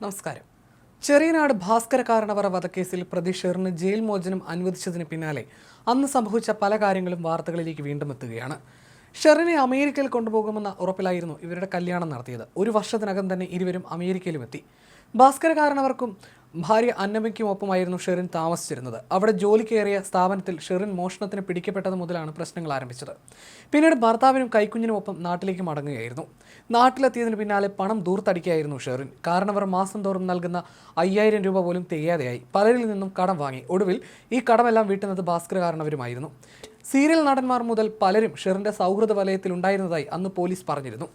നമസ്കാരം. ചെറിയനാട് ഭാസ്കര കാരണവറ വധക്കേസിൽ പ്രതി ഷെറിന് ജയിൽ മോചനം അനുവദിച്ചതിന് പിന്നാലെ അന്ന് സംഭവിച്ച പല കാര്യങ്ങളും വാർത്തകളിലേക്ക് വീണ്ടും എത്തുകയാണ്. ഷെറിനെ അമേരിക്കയിൽ കൊണ്ടുപോകുമെന്ന ഉറപ്പിലായിരുന്നു ഇവരുടെ കല്യാണം നടത്തിയത്. ഒരു വർഷത്തിനകം തന്നെ ഇരുവരും അമേരിക്കയിലും എത്തി. ഭാസ്കര കാരണവർക്കും ഭാര്യ അന്നമ്മയ്ക്കും ഒപ്പമായിരുന്നു ഷെറിൻ താമസിച്ചിരുന്നത്. അവിടെ ജോലി കയറിയ സ്ഥാപനത്തിൽ ഷെറിൻ മോഷണത്തിന് പിടിക്കപ്പെട്ടത് മുതലാണ് പ്രശ്നങ്ങൾ ആരംഭിച്ചത്. പിന്നീട് ഭർത്താവിനും കൈക്കുഞ്ഞിനും ഒപ്പം നാട്ടിലേക്ക് മടങ്ങുകയായിരുന്നു. നാട്ടിലെത്തിയതിന് പിന്നാലെ പണം ദൂർത്തടിക്കുകയായിരുന്നു ഷെറിൻ. കാരണവർ മാസം തോറും നൽകുന്ന അയ്യായിരം രൂപ പോലും തികയാതെയായി. പലരിൽ നിന്നും കടം വാങ്ങി. ഒടുവിൽ ഈ കടമെല്ലാം വീട്ടുന്നത് ഭാസ്കര കാരണവരുമായിരുന്നു. സീരിയൽ നടന്മാർ മുതൽ പലരും ഷെറിന്റെ സൗഹൃദ വലയത്തിൽ ഉണ്ടായിരുന്നതായി അന്ന് പോലീസ് പറഞ്ഞിരുന്നു.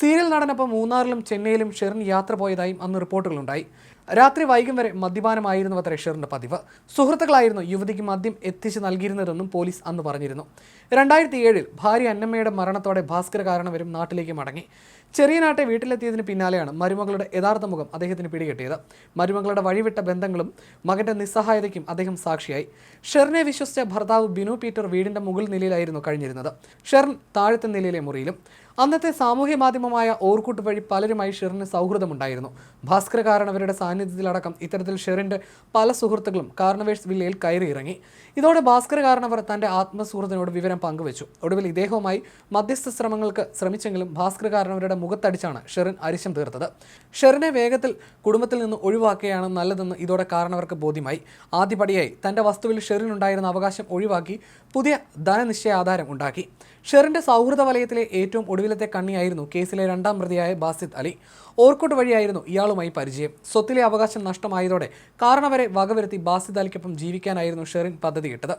സീരിയൽ നടനൊപ്പം മൂന്നാറിലും ചെന്നൈയിലും ഷെറിൻ യാത്ര പോയതായും അന്ന് റിപ്പോർട്ടുകളുണ്ടായി. രാത്രി വൈകും വരെ മദ്യപാനമായിരുന്നു അത്ര ഷെറിന്റെ പതിവ്. സുഹൃത്തുക്കളായിരുന്നു യുവതിക്ക് മദ്യം എത്തിച്ച് നൽകിയിരുന്നതെന്നും പോലീസ് അന്ന് പറഞ്ഞിരുന്നു. രണ്ടായിരത്തി ഏഴിൽ ഭാര്യ അന്നമ്മയുടെ മരണത്തോടെ ഭാസ്കര കാരണവരും നാട്ടിലേക്ക് മടങ്ങി. ചെറിയ നാട്ടെ വീട്ടിലെത്തിയതിന് പിന്നാലെയാണ് മരുമകളുടെ യഥാർത്ഥ മുഖം അദ്ദേഹത്തിന് പിടികിട്ടിയത്. മരുമകളുടെ വഴിവിട്ട ബന്ധങ്ങളും മകന്റെ നിസ്സഹായതയ്ക്കും അദ്ദേഹം സാക്ഷിയായി. ഷെറിനെ വിശ്വസിച്ച ഭർത്താവ് ബിനു പീറ്റർ വീടിന്റെ മുകൾ നിലയിലായിരുന്നു കഴിഞ്ഞിരുന്നത്. ഷെറിൻ താഴത്തെ നിലയിലെ മുറിയിലും. അന്നത്തെ സാമൂഹ്യ മാധ്യമമായ ഓർക്കൂട്ട് വഴി പലരുമായി ഷെറിന് സൗഹൃദമുണ്ടായിരുന്നു. ഭാസ്കര കാരണവരുടെ സാന്നിധ്യത്തിലടക്കം ഇത്തരത്തിൽ ഷെറിന്റെ പല സുഹൃത്തുക്കളും കാർണവേഴ്സ് വില്ലയിൽ കയറി ഇറങ്ങി ഇതോടെ ഭാസ്കര കാരണവർ തന്റെ ആത്മസുഹൃത്തിനോട് വിവരം പങ്കുവച്ചു. ഒടുവിൽ ഇദ്ദേഹവുമായി മധ്യസ്ഥ ശ്രമങ്ങൾക്ക് ശ്രമിച്ചെങ്കിലും ഭാസ്കര കാരണവരുടെ മുഖത്തടിച്ചാണ് ഷെറിൻ അരിശം തീർത്തത്. ഷെറിനെ വേഗത്തിൽ കുടുംബത്തിൽ നിന്ന് ഒഴിവാക്കുകയാണ് നല്ലതെന്ന് ഇതോടെ കാരണവർക്ക് ബോധ്യമായി. ആദ്യപടിയായി തന്റെ വസ്തുവിൽ ഷെറിൻ ഉണ്ടായിരുന്ന അവകാശം ഒഴിവാക്കി പുതിയ ധനനിശ്ചയ ആധാരം ഉണ്ടാക്കി. ഷെറിന്റെ സൗഹൃദ വലയത്തിലെ ഏറ്റവും ഒടുവിലത്തെ കണ്ണിയായിരുന്നു കേസിലെ രണ്ടാം പ്രതിയായ ബാസിദ് അലി. ഓർക്കോട്ട് വഴിയായിരുന്നു ഇയാളുമായി പരിചയം. സ്വത്തിലെ അവകാശം നഷ്ടമായതോടെ കാരണവരെ വകവരുത്തി ബാസിദാലിക്കൊപ്പം ജീവിക്കാനായിരുന്നു ഷെറിൻ പദ്ധതിയിട്ടത്.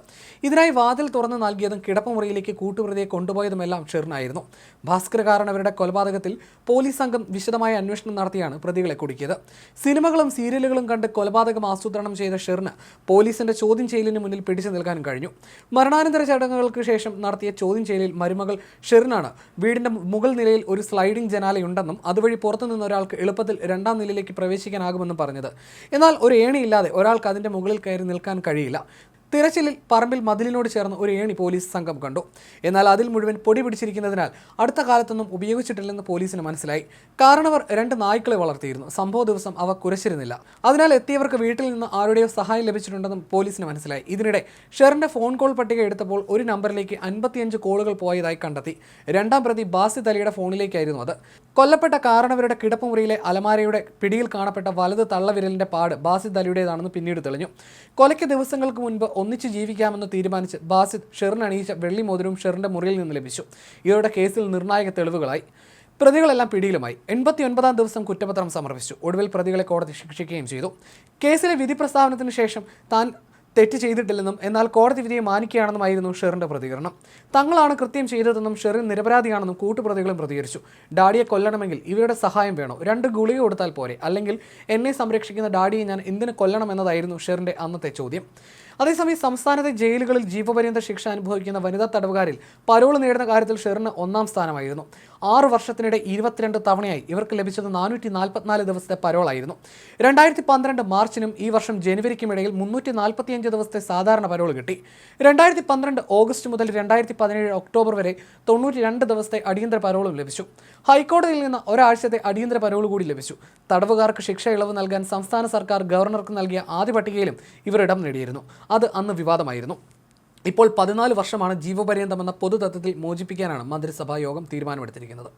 ഇതിനായി വാതിൽ തുറന്നു നൽകിയതും കിടപ്പുമുറിയിലേക്ക് കൂട്ടുപ്രതിയെ കൊണ്ടുപോയതുമെല്ലാം ഷെറിനായിരുന്നു. ഭാസ്കര കാരണവരുടെ കൊലപാതകത്തിൽ പോലീസ് സംഘം വിശദമായ അന്വേഷണം നടത്തിയാണ് പ്രതികളെ കുടുക്കിയത്. സിനിമകളും സീരിയലുകളും കണ്ട് കൊലപാതകം ആസൂത്രണം ചെയ്ത ഷെറിന് പോലീസിന്റെ ചോദ്യം ചെയ്യലിന് മുന്നിൽ പിടിച്ചു നിൽക്കാനും കഴിഞ്ഞു. മരണാനന്തര ചടങ്ങുകൾക്ക് ശേഷം നടത്തിയ ചോദ്യം ചെയ്യലിൽ മരുമകൾ ഷെറിനാണ്. വീടിന്റെ മുകൾ നിലയിൽ ഒരു സ്ലൈഡിംഗ് ജനാലയുണ്ടെന്നും അതുവഴി പുറത്തുനിന്ന് ഒരാൾക്ക് എളുപ്പത്തിൽ രണ്ടാം നിലയിലേക്ക് പ്രവേശിക്കാനാകുമെന്നും പറഞ്ഞത്. എന്നാൽ ഒരു ഏണിയില്ലാതെ ഒരാൾക്ക് അതിന്റെ മുകളിൽ കയറി നിൽക്കാൻ കഴിയില്ല. തിരച്ചിലിൽ പറമ്പിൽ മതിലിനോട് ചേർന്ന് ഒരു ഏണി പോലീസ് സംഘം കണ്ടു. എന്നാൽ അതിൽ മുഴുവൻ പൊടി പിടിച്ചിരിക്കുന്നതിനാൽ അടുത്ത കാലത്തൊന്നും ഉപയോഗിച്ചിട്ടില്ലെന്ന് പോലീസിന് മനസ്സിലായി. കാരണവർ രണ്ട് നായ്ക്കളെ വളർത്തിയിരുന്നു. സംഭവ ദിവസം അവ കുരച്ചിരുന്നില്ല. അതിനാൽ എത്തിയവർക്ക് വീട്ടിൽ നിന്ന് ആരുടെയോ സഹായം ലഭിച്ചിട്ടുണ്ടെന്നും പോലീസിന് മനസ്സിലായി. ഇതിനിടെ ഷെറിന്റെ ഫോൺ കോൾ പട്ടിക എടുത്തപ്പോൾ ഒരു നമ്പറിലേക്ക് അൻപത്തിയഞ്ച് കോളുകൾ പോയതായി കണ്ടെത്തി. രണ്ടാം പ്രതി ബാസി തലിയുടെ ഫോണിലേക്കായിരുന്നു അത്. കൊല്ലപ്പെട്ട കാരണവരുടെ കിടപ്പുമുറിയിലെ അലമാരയുടെ പിടിയിൽ കാണപ്പെട്ട വലത് തള്ളവിരലിന്റെ പാട് ബാസി തലിയുടേതാണെന്ന് പിന്നീട് തെളിഞ്ഞു. കൊലയ്ക്ക് ദിവസങ്ങൾക്ക് മുൻപ് ഒന്നിച്ച് ജീവിക്കാമെന്ന് തീരുമാനിച്ച് ബാസിദ് ഷെറിന് അണിയിച്ച വെള്ളി മോതിരവും ഷെറിന്റെ മുറിയിൽ നിന്ന് ലഭിച്ചു. ഇവരുടെ കേസിൽ നിർണായക തെളിവുകളായി. പ്രതികളെല്ലാം പിടിയിലുമായി. എൺപത്തി ഒൻപതാം ദിവസം കുറ്റപത്രം സമർപ്പിച്ചു. ഒടുവിൽ പ്രതികളെ കോടതി ശിക്ഷിക്കുകയും ചെയ്തു. കേസിലെ വിധി പ്രസ്താവനത്തിന് ശേഷം താൻ തെറ്റ് ചെയ്തിട്ടില്ലെന്നും എന്നാൽ കോടതി വിധിയെ മാനിക്കുകയാണെന്നുമായിരുന്നു ഷെറിന്റെ പ്രതികരണം. തങ്ങളാണ് കൃത്യം ചെയ്തതെന്നും ഷെറിൻ നിരപരാധിയാണെന്നും കൂട്ടുപ്രതികളും പ്രതികരിച്ചു. ഡാഡിയെ കൊല്ലണമെങ്കിൽ ഇവരുടെ സഹായം വേണോ? രണ്ട് ഗുളിക കൊടുത്താൽ പോരെ. അല്ലെങ്കിൽ എന്നെ സംരക്ഷിക്കുന്ന ഡാഡിയെ ഞാൻ എന്തിനു കൊല്ലണം എന്നതായിരുന്നു ഷെറിന്റെ അന്നത്തെ ചോദ്യം. അതേസമയം സംസ്ഥാനത്തെ ജയിലുകളിൽ ജീവപര്യന്ത ശിക്ഷ അനുഭവിക്കുന്ന വനിതാ തടവുകാരിൽ പരോൾ നേടുന്ന കാര്യത്തിൽ ഷെറിന് ഒന്നാം സ്ഥാനമായിരുന്നു. ആറ് വർഷത്തിനിടെ ഇരുപത്തിരണ്ട് തവണയായി ഇവർക്ക് ലഭിച്ചത് നാനൂറ്റി നാൽപ്പത്തിനാല് ദിവസത്തെ പരോളായിരുന്നു. രണ്ടായിരത്തി പന്ത്രണ്ട് മാർച്ചിനും ഈ വർഷം ജനുവരിക്കും ഇടയിൽ മുന്നൂറ്റി നാൽപ്പത്തിയഞ്ച് ദിവസത്തെ സാധാരണ പരോൾ കിട്ടി. രണ്ടായിരത്തി പന്ത്രണ്ട് ഓഗസ്റ്റ് മുതൽ രണ്ടായിരത്തി പതിനേഴ് ഒക്ടോബർ വരെ തൊണ്ണൂറ്റി രണ്ട് ദിവസത്തെ അടിയന്തര പരോളും ലഭിച്ചു. ഹൈക്കോടതിയിൽ നിന്ന് ഒരാഴ്ചത്തെ അടിയന്തര പരോൾ കൂടി ലഭിച്ചു. തടവുകാർക്ക് ശിക്ഷ ഇളവ് നൽകാൻ സംസ്ഥാന സർക്കാർ ഗവർണർക്ക് നൽകിയ ആദ്യ പട്ടികയിലും ഇവർ ഇടം നേടിയിരുന്നു. അത് അന്ന് വിവാദമായിരുന്നു. ഇപ്പോൾ പതിനാല് വർഷമാണ് ജീവപര്യന്തമെന്ന പൊതുതത്വത്തിൽ മോചിപ്പിക്കാനാണ് മന്ത്രിസഭാ യോഗം തീരുമാനമെടുത്തിരിക്കുന്നത്.